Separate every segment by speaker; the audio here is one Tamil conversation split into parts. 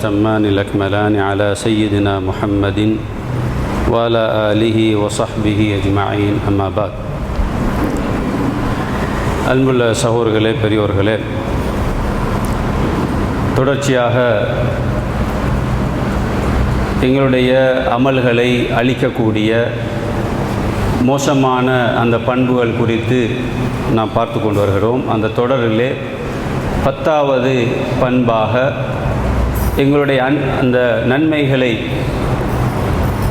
Speaker 1: التمان الأكملان على سيدنا محمد وعلى آله وصحبه أجمعين أما بعد அன்புள்ள சகோதரர்களே பெரியோர்களே தொடர்ச்சியாக எங்களுடைய அமல்களை அளிக்கக்கூடிய மோசமான அந்த பண்புகள் குறித்து நாம் பார்த்து கொண்டு வருகிறோம் அந்த தொடரிலே பத்தாவது பண்பாக எங்களுடைய அன் அந்த நன்மைகளை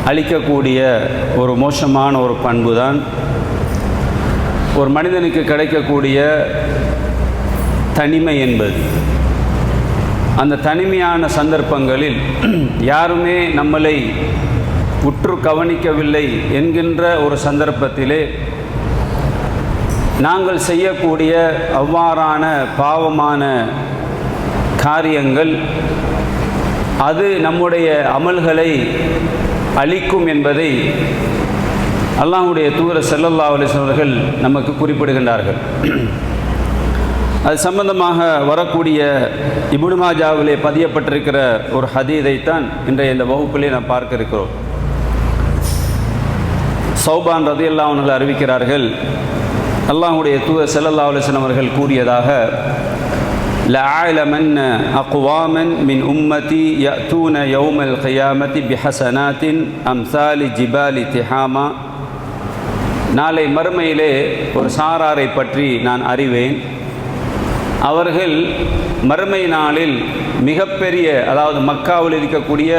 Speaker 1: அளிக்கக்கூடிய ஒரு மோசமான ஒரு பண்பு தான் ஒரு மனிதனுக்கு கிடைக்கக்கூடிய தனிமை என்பது. அந்த தனிமையான சந்தர்ப்பங்களில் யாருமே நம்மளை உற்று கவனிக்கவில்லை என்கின்ற ஒரு சந்தர்ப்பத்திலே நாங்கள் செய்யக்கூடிய அவ்வாறான பாவமான காரியங்கள் அது நம்முடைய அமல்களை அளிக்கும் என்பதை அல்லாஹுடைய தூர செல்லல்லா அவர்கள் நமக்கு குறிப்பிடுகின்றார்கள். அது சம்பந்தமாக வரக்கூடிய இபுனுமாஜாவிலே பதியப்பட்டிருக்கிற ஒரு ஹதீதைத்தான் இன்றைய இந்த வகுப்பிலே நாம் பார்க்க இருக்கிறோம். சௌபான் ரதி அவர்கள் அறிவிக்கிறார்கள் அல்லாஹுடைய தூர செல்லல்லா அவர்கள் கூறியதாக لأعلمن أقواما من أمتي يأتون يوم القيامة بحسنات أمثال جبال تحاما நாளை மறுமையிலே ஒரு சாராரை பற்றி நான் அறிவேன் அவர்கள் மறுமை நாளில் மிகப்பெரிய அதாவது மக்காவில் இருக்கக்கூடிய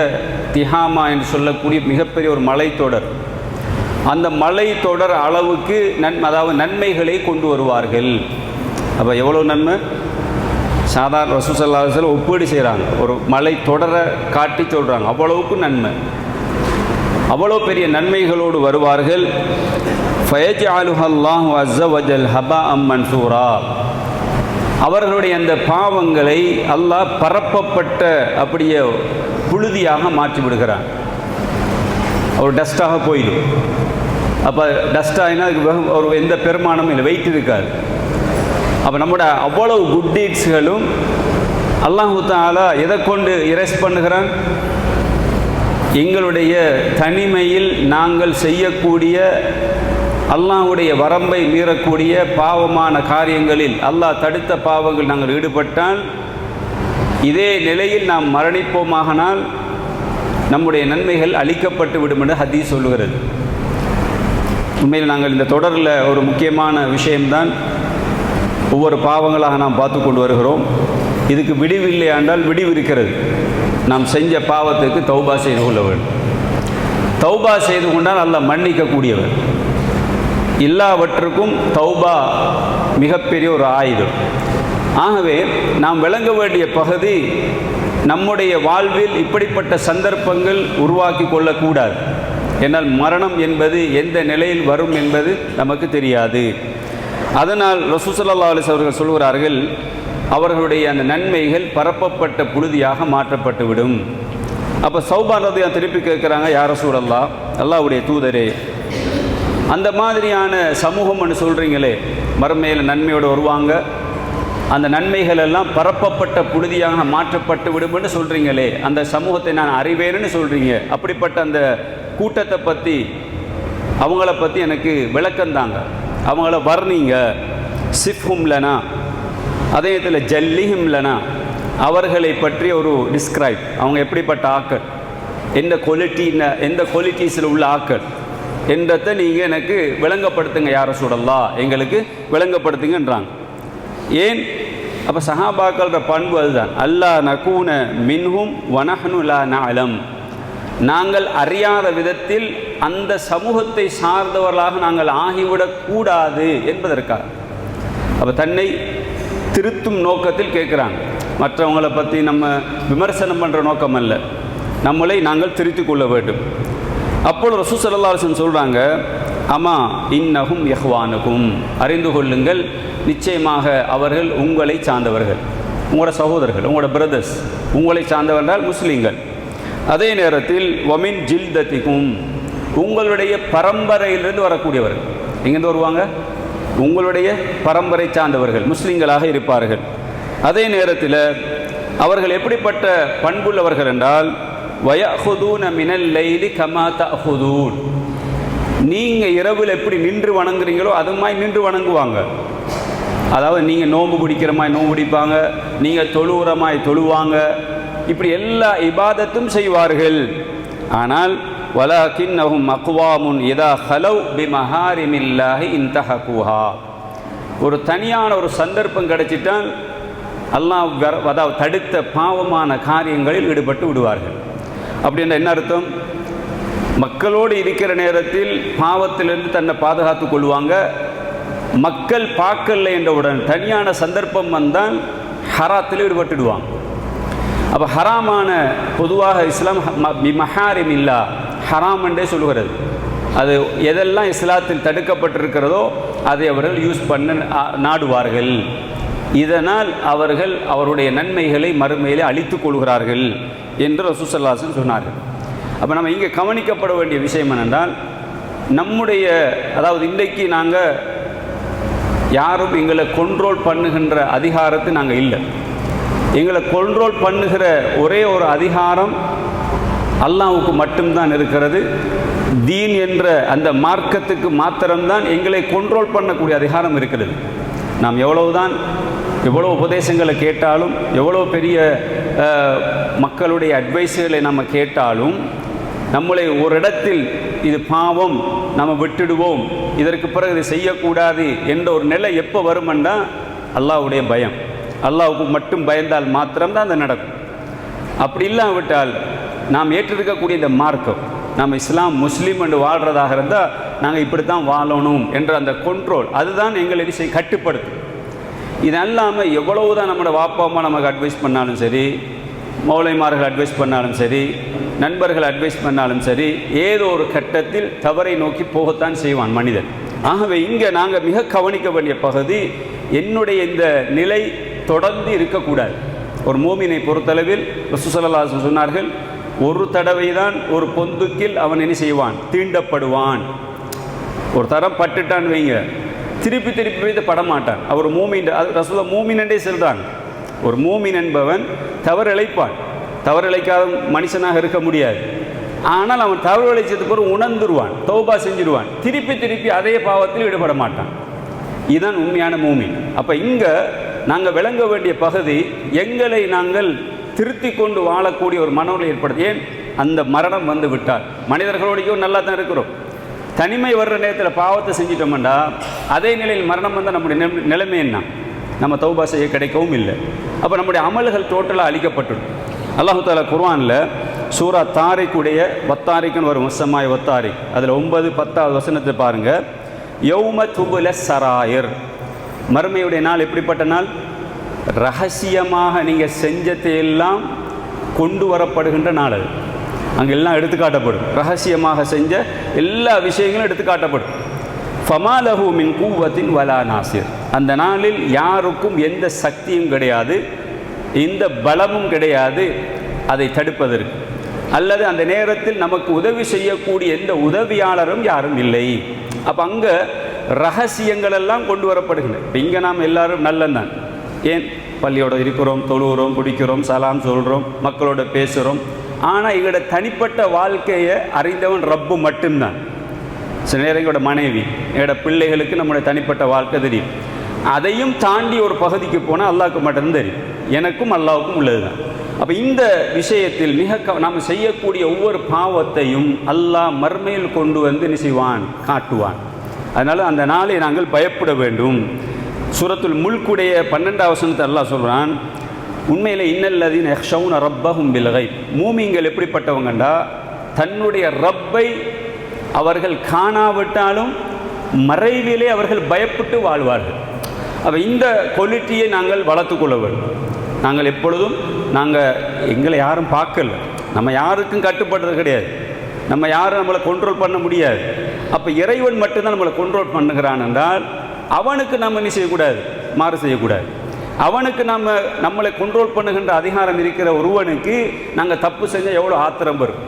Speaker 1: திஹாமா என்று சொல்லக்கூடிய மிகப்பெரிய ஒரு மலைத்தொடர் அந்த மலைத்தொடர் அளவுக்கு நன் அதாவது நன்மைகளை கொண்டு வருவார்கள் அப்போ எவ்வளோ நன்மை சாதாரண ரசூசல்லாசில் ஒப்பீடு செய்கிறாங்க ஒரு மலை தொடர காட்டி சொல்கிறாங்க அவ்வளவுக்கு நன்மை. அவ்வளோ பெரிய நன்மைகளோடு வருவார்கள். ஃபயஜ் அலுஹல்லாஹ் அஸ்ஸவஜல் ஹபா அம் மன்சூரா. அவர்களுடைய அந்த பாவங்களை அல்லாஹ் பரப்பப்பட்ட அப்படியே புழுதியாக மாற்றி விடுகிறான். ஒரு டஸ்ட்டாக போயிடும். அப்போ டஸ்டாகினா அதுக்கு ஒரு எந்த பெருமானமும் இல்லை. வெயிட் இருக்காது. அப்போ நம்மளோட அவ்வளவு குட் டீட்ஸ்களும் அல்லாஹூத்தால எதை கொண்டு இரேஸ் பண்ணுகிறான்? எங்களுடைய தனிமையில் நாங்கள் செய்யக்கூடிய அல்லாஹுடைய வரம்பை மீறக்கூடிய பாவமான காரியங்களில் அல்லாஹ் தடுத்த பாவங்கள் நாங்கள் ஈடுபட்டால் இதே நிலையில் நாம் மரணிப்போமாகனால் நம்முடைய நன்மைகள் அழிக்கப்பட்டு விடும் என்று ஹதீஸ் சொல்லுகிறது. உண்மையில் நாங்கள் இந்த தொடரில் ஒரு முக்கியமான விஷயம்தான். ஒவ்வொரு பாவங்களாக நாம் பார்த்து கொண்டு வருகிறோம். இதுக்கு விடிவு இல்லையாண்டால் விடிவு இருக்கிறது. நாம் செஞ்ச பாவத்துக்கு தௌபா செய்து கொள்ள வேண்டும். தௌபா செய்து கொண்டால் நல்லா மன்னிக்கக்கூடியவர். எல்லாவற்றுக்கும் தௌபா மிகப்பெரிய ஒரு ஆயுதம். ஆகவே நாம் விளங்க வேண்டிய பகுதி நம்முடைய வாழ்வில் இப்படிப்பட்ட சந்தர்ப்பங்கள் உருவாக்கி கொள்ளக்கூடாது. என்னால் மரணம் என்பது எந்த நிலையில் வரும் என்பது நமக்கு தெரியாது. அதனால் ரசூசல்லா அலிஸ் அவர்கள் சொல்கிறார்கள் அவர்களுடைய அந்த நன்மைகள் பரப்பப்பட்ட புழுதியாக மாற்றப்பட்டு விடும். அப்போ சௌபான் ரதையா திருப்பி கேட்குறாங்க யார சூழல்லா அல்லாவுடைய தூதரே அந்த மாதிரியான சமூகம்னு சொல்கிறீங்களே மறுமையில் நன்மையோடு வருவாங்க. அந்த நன்மைகள் எல்லாம் பரப்பப்பட்ட புழுதியாக மாற்றப்பட்டு விடும்னு சொல்கிறீங்களே அந்த சமூகத்தை நான் அறிவேன்னு சொல்கிறீங்க அப்படிப்பட்ட அந்த கூட்டத்தை பற்றி அவங்கள பற்றி எனக்கு விளக்கந்தாங்க அவங்கள வர்ணிங்க. சிஃப்ஹும்லனா அதே இதில் ஜல்லிஹிம்லனா அவர்களை பற்றி ஒரு டிஸ்கிரைப் அவங்க எப்படிப்பட்ட ஆக்கள்? எந்த குவாலிட்டி எந்த குவாலிட்டிஸில் உள்ள ஆக்கள்? என்றதை நீங்கள் எனக்கு விளங்கப்படுத்துங்க யாரை சுடல்லா எங்களுக்கு விளங்கப்படுத்துங்கன்றாங்க. ஏன்? அப்போ சஹாபாக்களோட பண்பு அதுதான். அல்லா நகூன மின்ஹும் வனஹனு லா நலம் நாங்கள் அறியாத விதத்தில் அந்த சமூகத்தை சார்ந்தவர்களாக நாங்கள் ஆகிவிடக்கூடாது என்பதற்காக. அப்போ தன்னை திருத்தும் நோக்கத்தில் கேட்குறாங்க. மற்றவங்களை பற்றி நம்ம விமர்சனம் பண்ணுற நோக்கம் அல்ல. நம்மளை நாங்கள் திருத்தி கொள்ள வேண்டும். அப்பொழுது ரசூ சல்லாசன் சொல்கிறாங்க அம்மா இன்னகும் யஹ்வானுகும் அறிந்து கொள்ளுங்கள் நிச்சயமாக அவர்கள் உங்களை சார்ந்தவர்கள். உங்களோட சகோதரர்கள் உங்களோட பிரதர்ஸ் உங்களை சார்ந்தவர்கள் முஸ்லீம்கள். அதே நேரத்தில் ஒமின் ஜில் தத்திக்கும் உங்களுடைய பரம்பரையிலிருந்து வரக்கூடியவர்கள் எங்கேருந்து வருவாங்க? உங்களுடைய பரம்பரை சார்ந்தவர்கள் முஸ்லீம்களாக இருப்பார்கள். அதே நேரத்தில் அவர்கள் எப்படிப்பட்ட பண்புள்ளவர்கள் என்றால் வயஹுதூன மினல் லைலி கமா தஹுதூன். நீங்கள் இரவில் எப்படி நின்று வணங்குறீங்களோ அது மாதிரி நின்று வணங்குவாங்க. அதாவது நீங்கள் நோன்பு பிடிக்கிற மாதிரி நோன்பு பிடிப்பாங்க நீங்கள் தொழுவுறமாய் தொழுவாங்க இப்படி எல்லா இபாதத்தும் செய்வார்கள். ஆனால் வலாக்கின்னஹும் அக்வாமுன் இதா ஹலவ் பி மஹாரிமில்லாஹி இன்தஹகுஹா. ஒரு தனியான ஒரு சந்தர்ப்பம் கிடைச்சிட்டால் அல்லாஹ் அதாவது தடுத்த பாவமான காரியங்களில் ஈடுபட்டு விடுவார்கள். அப்படின்ற என்ன அர்த்தம்? மக்களோடு இருக்கிற நேரத்தில் பாவத்திலிருந்து தன்னை பாதுகாத்துக் கொள்வாங்க. மக்கள் பார்க்கல என்றவுடன் தனியான சந்தர்ப்பம் வந்தால் ஹராத்தில் ஈடுபட்டுடுவாங்க. அப்போ ஹராமான பொதுவாக இஸ்லாம் மஹாரிம் இல்லா ஹராம் என்றே அது எதெல்லாம் இஸ்லாத்தில் தடுக்கப்பட்டிருக்கிறதோ அதை அவர்கள் யூஸ் பண்ண நாடுவார்கள். இதனால் அவர்கள் அவருடைய நன்மைகளை மறுமையிலே அழித்து கொள்கிறார்கள் என்று ரசூசல்லாசன் சொன்னார்கள். அப்போ நம்ம இங்கே கவனிக்கப்பட வேண்டிய விஷயம் என்னென்றால் நம்முடைய அதாவது இன்றைக்கு நாங்கள் யாரும் எங்களை கண்ட்ரோல் பண்ணுகின்ற அதிகாரத்தை நாங்கள் இல்லை. எங்களை கண்ட்ரோல் பண்ணுகிற ஒரே ஒரு அதிகாரம் அல்லாவுக்கு மட்டும்தான் இருக்கிறது. தீன் என்ற அந்த மார்க்கத்துக்கு மாத்திரம்தான் எங்களை கண்ட்ரோல் பண்ணக்கூடிய அதிகாரம் இருக்கிறது. நாம் எவ்வளவுதான் எவ்வளோ உபதேசங்களை கேட்டாலும் எவ்வளோ பெரிய மக்களுடைய அட்வைஸுகளை நம்ம கேட்டாலும் நம்மளை ஒரு இடத்தில் இது பாவம் நம்ம விட்டுடுவோம் இதற்கு பிறகு இதை செய்யக்கூடாது என்ற ஒரு நிலை எப்போ வருமெண்டா அல்லாஹ்வுடைய பயம். அல்லாவுக்கு மட்டும் பயந்தால் மாத்திரம்தான் அது நடக்கும். அப்படி இல்லாவிட்டால் நாம் ஏற்றிருக்கக்கூடிய இந்த மார்க்கம் நாம் இஸ்லாம் முஸ்லீம் என்று வாழ்கிறதாக இருந்தால் நாங்கள் இப்படி தான் வாழணும் என்ற அந்த கண்ட்ரோல் அதுதான் எங்களை இது செய் கட்டுப்படுத்தும். இது அல்லாமல் எவ்வளவு தான் நம்மளோட வாப்பா அம்மா நமக்கு அட்வைஸ் பண்ணாலும் சரி மௌலைமார்கள் அட்வைஸ் பண்ணாலும் சரி நண்பர்கள் அட்வைஸ் பண்ணாலும் சரி ஏதோ ஒரு கட்டத்தில் தவறை நோக்கி போகத்தான் செய்வான் மனிதன். ஆகவே இங்கே நாங்கள் மிக கவனிக்க வேண்டிய பகுதி என்னுடைய இந்த நிலை தொடர்ந்து இருக்கக்கூடாது. ஒரு மோமினை பொறுத்தளவில் ரசூசல்லாஸ் சொன்னார்கள் ஒரு தடவை தான் ஒரு பொந்துக்கில் அவன் என்ன செய்வான்? தீண்டப்படுவான். ஒரு தரம் பட்டுட்டான்னு வைங்க. திருப்பி திருப்பி வைத்து படமாட்டான். அவர் மூமின் அது ரசூல மூமினண்டே சொல்கிறாங்க ஒரு மூமின் என்பவன் தவறு இழைப்பான். மனுஷனாக இருக்க முடியாது. ஆனால் அவன் தவறு இழைச்சதுக்கு பிறகு உணர்ந்துருவான் தௌபா செஞ்சிருவான். திருப்பி திருப்பி அதே பாவத்தில் ஈடுபட மாட்டான் இதுதான் உண்மையான மூமின். அப்போ இங்கே நாங்கள் விளங்க வேண்டிய பகுதி எங்களை நாங்கள் திருத்தி கொண்டு வாழக்கூடிய ஒரு மனநிலை ஏற்படுது. ஏன்? அந்த மரணம் வந்து விட்டால் மனிதர்களோடையும் நல்லா தான் இருக்கிறோம். தனிமை வர்ற நேரத்தில் பாவத்தை செஞ்சிட்டோம்னா அதே நிலையில் மரணம் வந்தால் நம்முடைய நிலைமை- நிலைமை என்ன? நம்ம தௌபா செய்ய கிடைக்கவும் இல்லை. அப்போ நம்முடைய அமல்கள் டோட்டலாக அழிக்கப்பட்டுடும். அல்லாஹு தாலா குர்ஆனில் சூரா தாரிக்குடைய வத்தாரிக்குன்னு வரும். வசமாய் ஒத்தாரி அதில் ஒன்பது பத்தாவது வசனத்தை பாருங்கள் யௌம துபுல சராயர். மறுமையுடைய நாள் எப்படிப்பட்ட நாள்? ரகசியமாக நீங்கள் செஞ்சதையெல்லாம் கொண்டு வரப்படுகின்ற நாள் அது. அங்கே எல்லாம் எடுத்துக்காட்டப்படும் ரகசியமாக செஞ்ச எல்லா விஷயங்களும் எடுத்துக்காட்டப்படும் ஃபமாலஹு மின் கூவத்தின் வலா நாசிர். அந்த நாளில் யாருக்கும் எந்த சக்தியும் கிடையாது. எந்த பலமும் கிடையாது. அதை தடுப்பதற்கு. அல்லது அந்த நேரத்தில் நமக்கு உதவி செய்யக்கூடிய எந்த உதவியாளரும் யாரும் இல்லை. அப்போ அங்கே ரகசியங்கள் எல்லாம் கொண்டு வரப்படுகின்றன. இப்போ இங்கே நாம் எல்லாரும் நல்லந்தான். ஏன்? பள்ளியோட இருக்கிறோம் தொழுகிறோம் குடிக்கிறோம் சலாம் சொல்கிறோம் மக்களோட பேசுகிறோம் ஆனால் எங்களோட தனிப்பட்ட வாழ்க்கையை அறிந்தவன் ரப்பு மட்டும்தான். சில நேரம் எங்களோட மனைவி எங்களோட பிள்ளைகளுக்கு நம்முடைய தனிப்பட்ட வாழ்க்கை தெரியும். அதையும் தாண்டி ஒரு பகுதிக்கு போனால் அல்லாவுக்கு மட்டும்தான் தெரியும். எனக்கும் அல்லாவுக்கும் உள்ளது தான் அப்போ இந்த விஷயத்தில் மிக க நாம் செய்யக்கூடிய ஒவ்வொரு பாவத்தையும் அல்லாஹ் மர்மையில் கொண்டு வந்து என்ன செய்வான்? காட்டுவான். அதனால் அந்த நாளை நாங்கள் பயப்பட வேண்டும். சூரத்துல் முல்குடைய பன்னெண்டாம் வசனத்தை அல்லாஹ் சொல்கிறான் உண்மையில் இன்னல்லதின் யக்ஷவுன ரப்பஹும் பிலகை மூமிங்கள் எப்படிப்பட்டவங்கண்டா? தன்னுடைய ரப்பை அவர்கள் காணாவிட்டாலும் மறைவிலே அவர்கள் பயப்பட்டு வாழ்வார்கள். அப்போ இந்த குவாலிட்டியை நாங்கள் வளர்த்துக்கொள்ள வேண்டும். நாங்கள் எப்பொழுதும் நாங்கள் எங்களை யாரும் பார்க்கல. நம்ம யாருக்கும் கட்டுப்படுறது கிடையாது. நம்ம யாரும் நம்மளை கண்ட்ரோல் பண்ண முடியாது. அப்போ இறைவன் மட்டும்தான் நம்மளை கண்ட்ரோல் பண்ணுகிறான் என்றால் அவனுக்கு நம்ம என்ன செய்யக்கூடாது? மாறு செய்யக்கூடாது. அவனுக்கு நம்ம நம்மளை கண்ட்ரோல் பண்ணுகின்ற அதிகாரம் இருக்கிற ஒருவனுக்கு நாங்கள் தப்பு செஞ்சால் எவ்வளோ ஆத்திரம் வரும்?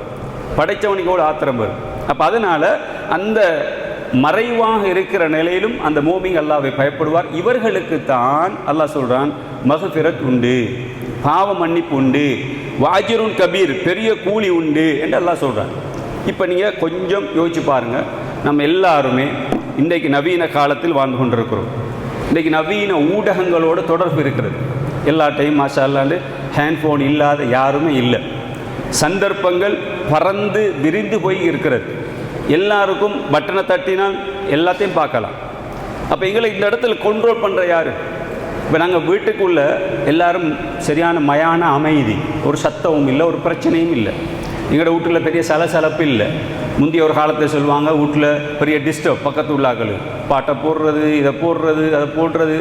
Speaker 1: படைத்தவனுக்கு எவ்வளோ ஆத்திரம் வரும்? அப்போ அதனால் அந்த மறைவாக இருக்கிற நிலையிலும் அந்த மூமிங் அல்லாவை பயப்படுவார். இவர்களுக்கு தான் அல்லாஹ் சொல்கிறான் மகஃபிரத் உண்டு பாவ மன்னிப்பு உண்டு வாஜிருன் கபீர் பெரிய கூலி உண்டு என்று எல்லாம் சொல்கிறான் இப்போ நீங்கள் கொஞ்சம் யோசிச்சு பாருங்கள் நம்ம எல்லாருமே இன்றைக்கு நவீன காலத்தில் வாழ்ந்து கொண்டிருக்கிறோம். இன்றைக்கு நவீன ஊடகங்களோட தொடர்பு இருக்கிறது. எல்லா டைம் மாஷா அல்லாண்டு ஹேண்ட்ஃபோன் இல்லாத யாருமே இல்லை. சந்தர்ப்பங்கள் பறந்து விரிந்து போய் இருக்கிறது. எல்லாருக்கும் பட்டனை தட்டினால் எல்லாத்தையும் பார்க்கலாம். அப்போ எங்களை இந்த இடத்துல கண்ட்ரோல் பண்ணுற யார்? இப்போ நாங்கள் வீட்டுக்குள்ளே எல்லாரும் சரியான மயான அமைதி. ஒரு சத்தமும் இல்லை ஒரு பிரச்சனையும் இல்லை. எங்களோட வீட்டில் பெரிய சலசலப்பு இல்லை. முந்தைய ஒரு காலத்தில் சொல்லுவாங்க வீட்டில் பெரிய டிஸ்டர்ப் பக்கத்து உள்ளாக்கள். பாட்டை போடுறது இதை போடுறது அதை போடுறது.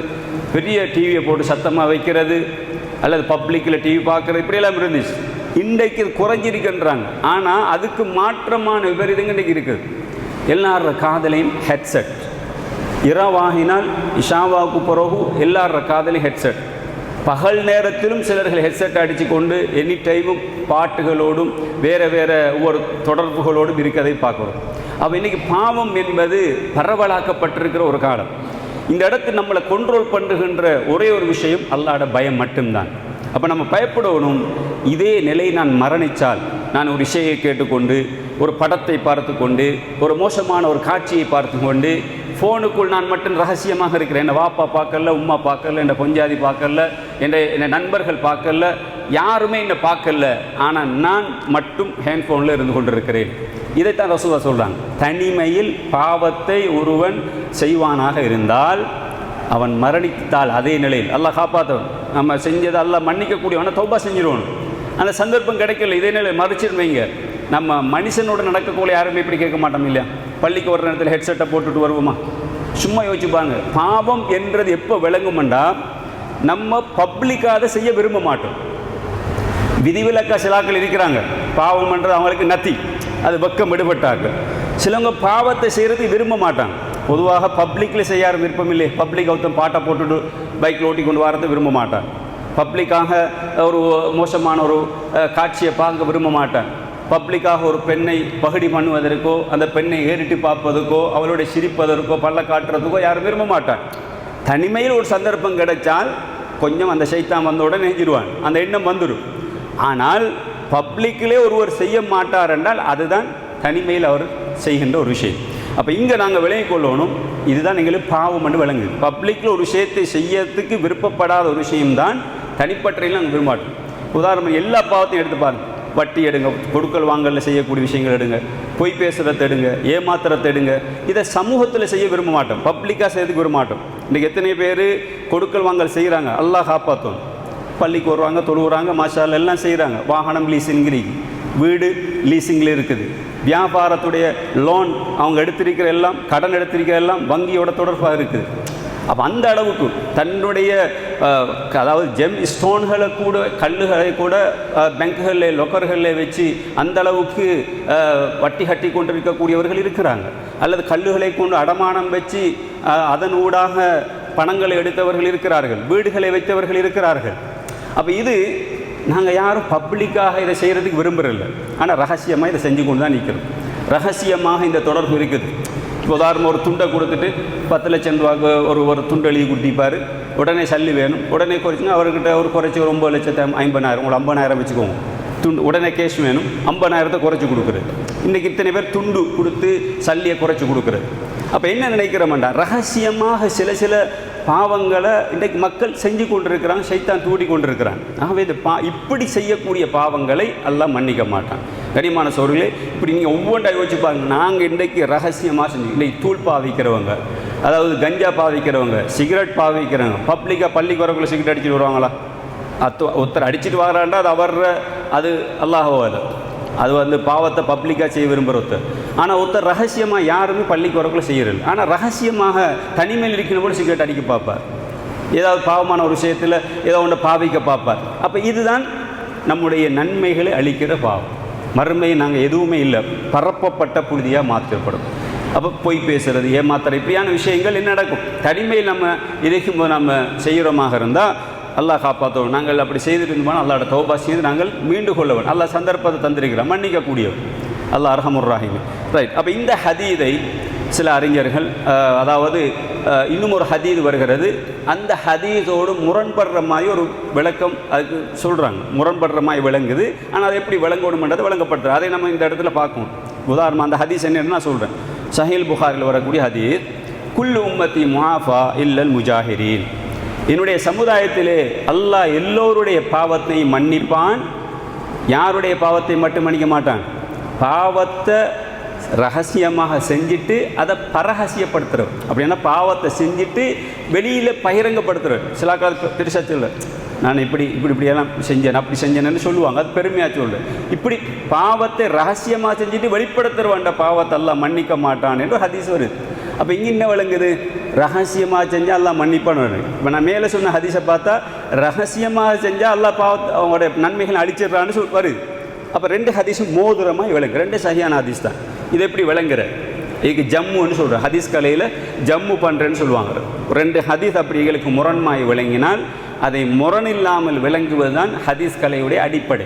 Speaker 1: பெரிய டிவியை போட்டு சத்தமாக வைக்கிறது அல்லது பப்ளிக்கில் டிவி பார்க்குறது இப்படியெல்லாம் இருந்துச்சு. இன்றைக்கு குறைஞ்சிருக்குன்றாங்க. ஆனால் அதுக்கு மாற்றமான விபரீதங்கள் இன்றைக்கி இருக்குது எல்லாரோட காதலையும் ஹெட்செட் இரவாகினால் இஷாவாவுக்கு பிறகு எல்லாரோட காதலையும் ஹெட்செட் பகல் நேரத்திலும் சிலர்கள் ஹெட்செட் அடித்து கொண்டு எனி டைமும் பாட்டுகளோடும் வேறு வேறு ஒவ்வொரு தொடர்புகளோடும் இருக்கதை பார்க்குறோம். அப்போ இன்றைக்கி பாவம் என்பது பரவலாக்கப்பட்டிருக்கிற ஒரு காலம். இந்த இடத்து நம்மளை கண்ட்ரோல் பண்ணுகின்ற ஒரே ஒரு விஷயம் அல்லாட பயம் மட்டும்தான். அப்போ நம்ம பயப்படணும் இதே நிலை நான் மரணித்தால் நான் ஒரு இசையை கேட்டுக்கொண்டு ஒரு படத்தை பார்த்து கொண்டு ஒரு மோசமான ஒரு காட்சியை பார்த்து கொண்டு ஃபோனுக்குள் நான் மட்டும் ரகசியமாக இருக்கிறேன். என்னை வாப்பா பார்க்கல உம்மா பார்க்கல என்ன பொஞ்சாதி பார்க்கல என் என்னை நண்பர்கள் பார்க்கல யாருமே என்னை பார்க்கல. ஆனால் நான் மட்டும் ஹேண்ட்ஃபோனில் இருந்து கொண்டிருக்கிறேன். இதைத்தான் ரசூதா சொல்கிறாங்க தனிமையில் பாவத்தை ஒருவன் செய்வானாக இருந்தால் அவன் மரணித்தால் அதே நிலையில் அல்லாஹ் காப்பாற்றவன். நம்ம செஞ்சதை அல்லாஹ் மன்னிக்கக்கூடியவனை தௌபா செஞ்சிருவான். அந்த சந்தர்ப்பம் கிடைக்கல இதே நிலை மறைச்சிருவீங்க. நம்ம மனுஷனோட நடக்கக்கூடிய யாருமே இப்படி கேட்க மாட்டோம் இல்லையா? பள்ளிக்கு ஒரு நேரத்தில் ஹெட்செட்டை போட்டுட்டு வருவோமா? சும்மா யோசிச்சு பாருங்க. பாவம் என்றது எப்போ விளங்குமெண்டா நம்ம பப்ளிக்காக அதை செய்ய விரும்ப மாட்டோம். விதிவிலக்கா சிலாக்கள் இருக்கிறாங்க. பாவம் என்றது அவங்களுக்கு நத்தி. அது வெக்கம் விடுபட்டாங்க. சிலவங்க பாவத்தை செய்கிறது விரும்ப மாட்டாங்க. பொதுவாக பப்ளிக்கில் செய்ய யாரும் விருப்பம் இல்லை பப்ளிக் ஒருத்தன் பாட்டை போட்டுட்டு பைக்கில் ஓட்டி கொண்டு வரதை விரும்ப மாட்டான் பப்ளிக்காக ஒரு மோசமான ஒரு காட்சியை பார்க்க விரும்ப மாட்டான் பப்ளிக்காக ஒரு பெண்ணை பகுடி பண்ணுவதற்கோ அந்த பெண்ணை ஏறிட்டு பார்ப்பதற்கோ அவளுடைய சிரிப்பதற்கோ பல்ல காட்டுறதுக்கோ யாரும் விரும்ப மாட்டான் தனிமையில் ஒரு சந்தர்ப்பம் கிடைச்சால் கொஞ்சம் அந்த சைத்தான் வந்த உடனே நெஞ்சிருவான் அந்த எண்ணம் வந்துடும் ஆனால் பப்ளிக்கிலே ஒருவர் செய்ய மாட்டார் என்றால் அதுதான் தனிமையில் அவர் செய்கின்ற ஒரு விஷயம். அப்போ இங்கே நாங்கள் விளங்கிக் கொள்ளணும். இதுதான் எங்களுக்கு பாவம் என்று விளங்குது. பப்ளிக்கில் ஒரு விஷயத்தை செய்யறதுக்கு விருப்பப்படாத ஒரு விஷயம்தான் தனிப்பட்டையில் நாங்கள் விரும்பாட்டோம் உதாரணம் எல்லா பாவத்தையும் எடுத்து பாருங்கள் வட்டி எடுங்க கொடுக்கல் வாங்கலில் செய்யக்கூடிய விஷயங்கள் எடுங்க பொய் பேசுகிறத எடுங்க ஏமாத்துறத எடுங்க இதை சமூகத்தில் செய்ய விரும்ப மாட்டோம். பப்ளிக்காக செய்யறதுக்கு விரும்ப மாட்டோம். இன்றைக்கி எத்தனை பேர் கொடுக்கல் வாங்கல் செய்கிறாங்க அல்லாஹ் காப்பாற்றும் பள்ளிக்கு வருவாங்க தொழுவுறாங்க மாஷால் எல்லாம் செய்கிறாங்க வாகனம் லீசிங்கிறீங்க வீடு லீசிங்கில் இருக்குது. வியாபாரத்துடைய லோன் அவங்க எடுத்திருக்கிற எல்லாம் கடன் எடுத்திருக்கிற எல்லாம் வங்கியோட தொடர்பாக இருக்குது. அப்போ அந்த அளவுக்கு தன்னுடைய அதாவது ஜெம் ஸ்டோன்களை கூட கல்லுகளை கூட பேங்குகளில் லொக்கர்களில் வச்சு அந்த அளவுக்கு வட்டி கட்டி கொண்டிருக்கக்கூடியவர்கள் இருக்கிறாங்க. அல்லது கல்லுகளை கொண்டு அடமானம் வச்சு அதன் ஊடாக பணங்களை எடுத்தவர்கள் இருக்கிறார்கள் வீடுகளை வைத்தவர்கள் இருக்கிறார்கள். அப்போ இது நாங்கள் யாரும் பப்ளிக்காக இதை செய்கிறதுக்கு விரும்புகிறதில்ல ஆனால் ரகசியமாக இதை செஞ்சு கொண்டு தான் நிற்கிறோம் ரகசியமாக இந்த தொடர்பு இருக்குது. இப்போ உதாரணம் ஒரு துண்டை கொடுத்துட்டு பத்து லட்சம் ரூபாய்க்கு ஒரு ஒரு துண்டு எழுதி உடனே சல்லி வேணும். உடனே குறைச்சிங்க அவர்கிட்ட ஒரு குறைச்சி ஒரு ஒம்பது லட்சத்தை ஐம்பதாயிரம் ஒரு ஐம்பதாயிரம் வச்சுக்கோங்க துண்டு உடனே கேஷ் வேணும். ஐம்பதாயிரத்தை குறைச்சி கொடுக்குறது. இன்றைக்கி இத்தனை பேர் துண்டு கொடுத்து சல்லியை குறைச்சி கொடுக்குறது. அப்போ என்ன நினைக்கிறோம்டா ரகசியமாக சில சில பாவங்களை இன்றைக்கு மக்கள் செஞ்சு கொண்டிருக்கிறாங்க சைத்தான் தூடி கொண்டிருக்கிறான். ஆகவே இது பா இப்படி செய்யக்கூடிய பாவங்களை எல்லாம் மன்னிக்க மாட்டான். கனிமான சோர்களே இப்படி நீங்கள் ஒவ்வொன்றா யோசிச்சு பாருங்க. நாங்கள் இன்றைக்கு ரகசியமாக செஞ்சு இன்றைக்கி தூள் பாவிக்கிறவங்க அதாவது கஞ்சா பாவிக்கிறவங்க சிகரெட் பாவிக்கிறவங்க பப்ளிக்காக பள்ளிக்கு வரக்குள்ள சிகரெட் அடிச்சுட்டு வருவாங்களா? அத்து ஒருத்தர் அடிச்சிட்டு வராண்டா அது அவர் அது அல்லாஹோ அது அது வந்து பாவத்தை பப்ளிக்காக செய்ய விரும்புகிற ஒருத்தர். ஆனால் ஒருத்தர் ரகசியமாக யாருமே பள்ளிக்கு வரக்குள்ள செய்யறது ஆனால் ரகசியமாக தனிமையில் இருக்கிற போது சிகரெட் அடிக்க பார்ப்பார். ஏதாவது பாவமான ஒரு விஷயத்தில் ஏதோ ஒன்று பாவிக்க பார்ப்பார். அப்போ இதுதான் நம்முடைய நன்மைகளை அளிக்கிற பாவம். மறுமை நாங்கள் எதுவுமே இல்லை. பரப்பப்பட்ட புழுதியாக மாற்றப்படும் அப்போ பொய் பேசுறது ஏமாத்துற இப்படியான விஷயங்கள் என்ன நடக்கும்? தனிமையில் நம்ம இருக்கும் போது நம்ம செய்கிறோமாக இருந்தால் அல்லாஹ் காப்பாற்றுவோம் நாங்கள் அப்படி செய்துட்டு இருந்தோம்னா அல்லாஹோட தௌபா செய்து நாங்கள் மீண்டு கொள்ளவன் அல்லாஹ் சந்தர்ப்பத்தை தந்திருக்கிறோம் மன்னிக்கக்கூடியவன் அல்லாஹ் அரஹமுர் ராஹிம் ரைட் அப்போ இந்த ஹதீதை சில அறிஞர்கள் அதாவது இன்னும் ஒரு ஹதீது வருகிறது. அந்த ஹதீஸோடு முரண்படுற மாதிரி ஒரு விளக்கம் அதுக்கு சொல்கிறாங்க முரண்படுற மாதிரி விளங்குது. ஆனால் அதை எப்படி விளங்கணுமன்றது விளங்கப்படுத்துறது அதை நம்ம இந்த இடத்துல பார்க்கணும். உதாரணமாக அந்த ஹதீஸ் என்னன்னு நான் சொல்கிறேன் சஹீல் புகாரில் வரக்கூடிய ஹதீஸ் குல்லு உம்மத்தி முஹாஃபா இல்லல் முஜாஹிரீன். என்னுடைய சமுதாயத்திலே அல்லாஹ் எல்லோருடைய பாவத்தை மன்னிப்பான். யாருடைய பாவத்தை மட்டும் மன்னிக்க மாட்டான்? பாவத்தை ரகசியமாக செஞ்சுட்டு அதை பரகசியப்படுத்துகிறோம் அப்படின்னா பாவத்தை செஞ்சுட்டு வெளியில் பகிரங்கப்படுத்துகிறோம் சில கால பெருசாக சொல்ல நான் இப்படி இப்படி இப்படியெல்லாம் செஞ்சேன் அப்படி செஞ்சேன்னு சொல்லுவாங்க. அது பெருமையாக சொல்லு இப்படி பாவத்தை ரகசியமாக செஞ்சுட்டு வெளிப்படுத்துகிறவன்ட பாவத்தை எல்லாம் மன்னிக்க மாட்டான் என்று ஹதீஸ் வருது. அப்போ இங்கே என்ன விளங்குது? ரகசியமாக செஞ்சால் எல்லாம் மன்னிப்பான்னு இப்போ நான் மேலே சொன்ன ஹதீஸை பார்த்தா ரகசியமாக செஞ்சால் எல்லாம் பாவத்தை அவங்களோட நன்மைகளை அழிச்சிடுறான்னு சொல் வருது. அப்போ ரெண்டு ஹதீஸும் மோதிரமாக விளங்கு. ரெண்டு சரியான ஹதீஸ் தான். இது எப்படி விளங்குற? இதுக்கு ஜம்முன்னு சொல்கிறேன் ஹதீஸ் கலையில் ஜம்மு பண்ணுறேன்னு சொல்லுவாங்க. ரெண்டு ஹதீஸ் அப்படி எங்களுக்கு முரண்மாய் விளங்கினால் அதை முரணில்லாமல் விளங்குவது தான் ஹதீஸ் கலையுடைய அடிப்படை.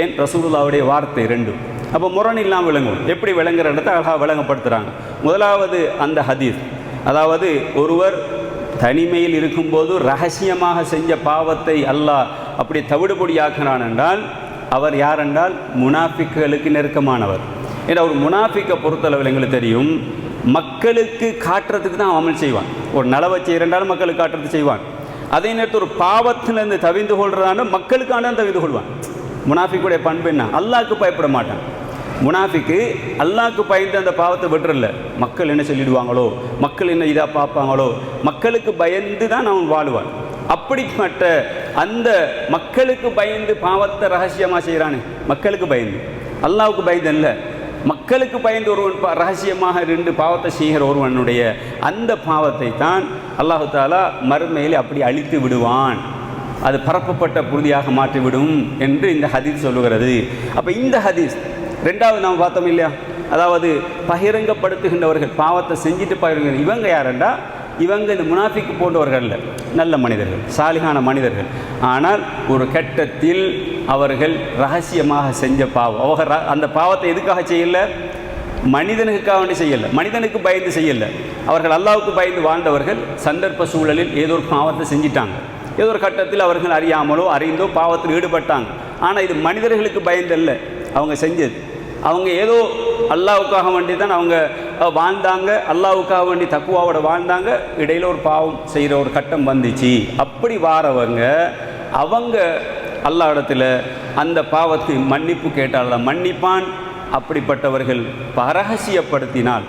Speaker 1: ஏன்? ரசூலுல்லாவுடைய வார்த்தை ரெண்டும். அப்போ முரண் இல்லாமல் விளங்கும் எப்படி விளங்குற இடத்த அழகாக விளங்கப்படுத்துகிறாங்க முதலாவது அந்த ஹதீஸ். அதாவது ஒருவர் தனிமையில் இருக்கும்போது ரகசியமாக செஞ்ச பாவத்தை அல்லாஹ் அப்படி தவிடுபொடியாக்குறான் என்றால் அவர் யார் என்றால்? முனாஃபிக்குகளுக்கு நெருக்கமானவர். ஏன்னா ஒரு முனாஃபிக்கை பொறுத்தளவில் எங்களுக்கு தெரியும் மக்களுக்கு காட்டுறதுக்கு தான் அமல் செய்வான். ஒரு நலவை செய்கிறண்டாலும் மக்களுக்கு காட்டுறது செய்வான். அதே நேரத்தில் ஒரு பாவத்திலிருந்து தவிந்து கொள்றதான மக்களுக்கான தவிந்து கொள்வான். முனாஃபிக்குடைய பண்பு என்ன? அல்லாவுக்கு பயப்பட மாட்டான். முனாஃபிக்கு அல்லாவுக்கு பயந்து அந்த பாவத்தை விட்டுறல. மக்கள் என்ன சொல்லிடுவாங்களோ? மக்கள் என்ன இதாக பார்ப்பாங்களோ? மக்களுக்கு பயந்து தான் அவன் வாழுவான். அப்படிப்பட்ட அந்த மக்களுக்கு பயந்து பாவத்தை ரகசியமாக செய்கிறானே மக்களுக்கு பயந்து. அல்லாவுக்கு பயந்து இல்லை மக்களுக்கு பயந்து ஒருவன் பா- ரகசியமாக ரெண்டு பாவத்தை செய்கிற ஒருவனுடைய அந்த பாவத்தை தான் அல்லாஹு தாலா மறுமையில் அப்படி அழித்து விடுவான். அது பரப்பப்பட்ட புழுதியாக மாற்றிவிடும் என்று இந்த ஹதீஸ் சொல்லுகிறது. அப்போ இந்த ஹதீஸ் ரெண்டாவது நாம் பார்த்தோம் இல்லையா? அதாவது பகிரங்கப்படுத்துகின்றவர்கள் பாவத்தை செஞ்சுட்டு பகிரங்க இவங்க யாருண்டா இவங்க இந்த முனாஃபிக்கு போன்றவர்கள் நல்ல மனிதர்கள் சாலிகான மனிதர்கள். ஆனால் ஒரு கட்டத்தில் அவர்கள் ரகசியமாக செஞ்ச பாவம். அவங்க அந்த பாவத்தை எதுக்காக செய்யல? மனிதனுக்காக வேண்டி செய்யல. மனிதனுக்கு பயந்து செய்யல. அவர்கள் அல்லாவுக்கு பயந்து வாழ்ந்தவர்கள் சந்தர்ப்ப சூழலில் ஏதோ ஒரு பாவத்தை செஞ்சிட்டாங்க. ஏதோ ஒரு கட்டத்தில் அவர்கள் அறியாமலோ அறிந்தோ பாவத்தில் ஈடுபட்டாங்க. ஆனால் இது மனிதர்களுக்கு பயந்தல்ல அவங்க செஞ்சது. அவங்க ஏதோ அல்லாவுக்காக வேண்டி தான் அவங்க வாழ்ந்தாங்க அல்லாவுக்காக வேண்டி தக்குவாவோட வாழ்ந்தாங்க இடையில ஒரு பாவம் செய்கிற ஒரு கட்டம் வந்துச்சு. அப்படி வாரவங்க அவங்க அல்லாஹ் இடத்துல அந்த பாவத்தை மன்னிப்பு கேட்டால் மன்னிப்பான். அப்படிப்பட்டவர்கள் பரகசியப்படுத்தினால்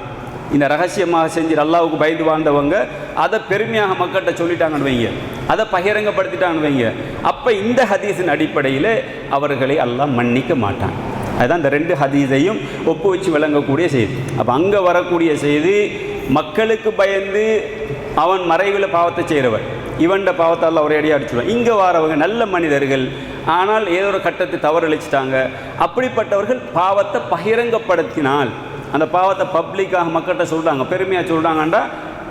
Speaker 1: இந்த ரகசியமாக செஞ்சு அல்லாவுக்கு பயந்து வாழ்ந்தவங்க அதை பெருமையாக மக்கள்கிட்ட சொல்லிட்டாங்கன்னு வைங்க. அதை பகிரங்கப்படுத்திட்டாங்கன்னு வைங்க. அப்போ இந்த ஹதீஸின் அடிப்படையில் அவர்களை அல்லாஹ் மன்னிக்க மாட்டான். அதுதான் இந்த ரெண்டு ஹதீஸையும் ஒப்பு வச்சு விளங்கக்கூடிய செய்தி. அப்போ அங்கே வரக்கூடிய செய்தி மக்களுக்கு பயந்து அவன் மறைவில் பாவத்தை செய்கிறவர் இவன்ட பாவத்தால் ஒரே அடியாக அடிச்சுடுவான் இங்கே வரவங்க நல்ல மனிதர்கள் ஆனால் ஏதோ ஒரு கட்டத்தை தவறளிச்சிட்டாங்க அப்படிப்பட்டவர்கள் பாவத்தை பகிரங்கப்படுத்தினால் அந்த பாவத்தை பப்ளிக்காக மக்கள்கிட்ட சொல்கிறாங்க பெருமையாக சொல்கிறாங்கன்றா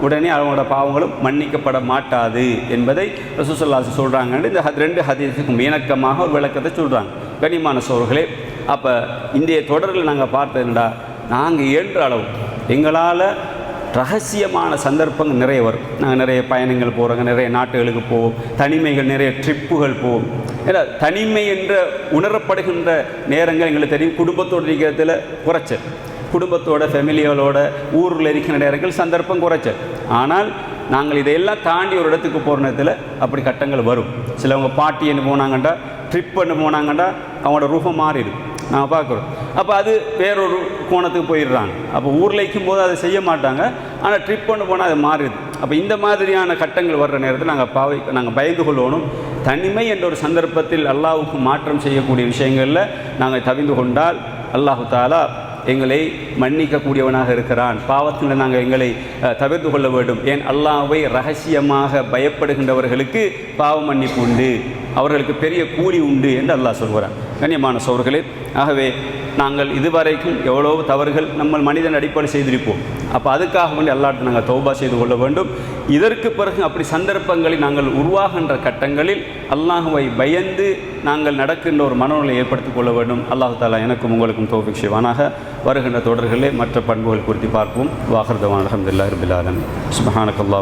Speaker 1: உடனே அவங்களோட பாவங்களும் மன்னிக்கப்பட மாட்டாது என்பதை ரசூசல்லாஸ் சொல்கிறாங்கன்னு இந்த ரெண்டு ஹதீஸுக்கும் இணக்கமாக ஒரு விளக்கத்தை சொல்கிறாங்க கனிமான சோர்களே அப்போ இந்திய தொடரில் நாங்கள் பார்த்ததுண்டா நாங்கள் இயன்ற அளவு. எங்களால் ரகசியமான சந்தர்ப்பங்கள் நிறைய வரும். நாங்கள் நிறைய பயணங்கள் போகிறோங்க நிறைய நாட்டுகளுக்கு போவோம் தனிமைகள் நிறைய ட்ரிப்புகள் போவோம். ஏன்னா தனிமை என்ற உணரப்படுகின்ற நேரங்கள் எங்களுக்கு தெரியும் குடும்பத்தோடு இருக்கிறதுல குறைச்சல் குடும்பத்தோட ஃபெமிலிகளோட ஊரில் இருக்கிற நேரங்கள் சந்தர்ப்பம் குறைச்சல் ஆனால் நாங்கள் இதையெல்லாம் தாண்டி ஒரு இடத்துக்கு போகிற நேரத்தில் அப்படி கட்டங்கள் வரும். சிலவங்க பாட்டி என்ன போனாங்கண்டா ட்ரிப்புன்னு போனாங்கண்டா அவங்களோட ரூபம் மாறிடும் நாங்கள் பார்க்குறோம். அப்போ அது வேறொரு கோணத்துக்கு போயிடுறாங்க. அப்போ ஊரில் போது அதை செய்ய மாட்டாங்க. ஆனால் ட்ரிப் பண்ண போனால் அது மாறுது. அப்போ இந்த மாதிரியான கட்டங்கள் வர்ற நேரத்தில் நாங்கள் பாவை நாங்கள் பயந்து கொள்ளணும். தனிமை என்ற ஒரு சந்தர்ப்பத்தில் அல்லாவுக்கு மாற்றம் செய்யக்கூடிய விஷயங்களில் நாங்கள் தவிந்து கொண்டால் அல்லாஹு தாலா எங்களை மன்னிக்கக்கூடியவனாக இருக்கிறான். பாவத்தில் நாங்கள் எங்களை தவிர்த்து கொள்ள வேண்டும். ஏன்? அல்லாவை ரகசியமாக பயப்படுகின்றவர்களுக்கு பாவ மன்னிப்பு உண்டு. அவர்களுக்கு பெரிய கூலி உண்டு என்று அல்லாஹ் சொல்கிறான். கண்ணியமான சோர்களே ஆகவே நாங்கள் இதுவரைக்கும் எவ்வளோ தவறுகள் நம்ம மனிதன் அடிப்படை செய்திருப்போம். அப்போ அதுக்காக வேண்டி அல்லாட்ட நாங்கள் தௌபா செய்து கொள்ள வேண்டும். இதற்கு பிறகு அப்படி சந்தர்ப்பங்களை நாங்கள் உருவாகின்ற கட்டங்களில் அல்லாஹுவை பயந்து நாங்கள் நடக்கின்ற ஒரு மனநிலை ஏற்படுத்திக் கொள்ள வேண்டும். அல்லாஹ் தாலா எனக்கும் உங்களுக்கும் தௌஃபிக் செய்வானாக. வருகின்ற தொடர்களே மற்ற பண்புகள் குறித்து பார்ப்போம். வாகர்தவான் அலமதுல்லா ரபில் ஆலம் சுபஹானக்கல்லா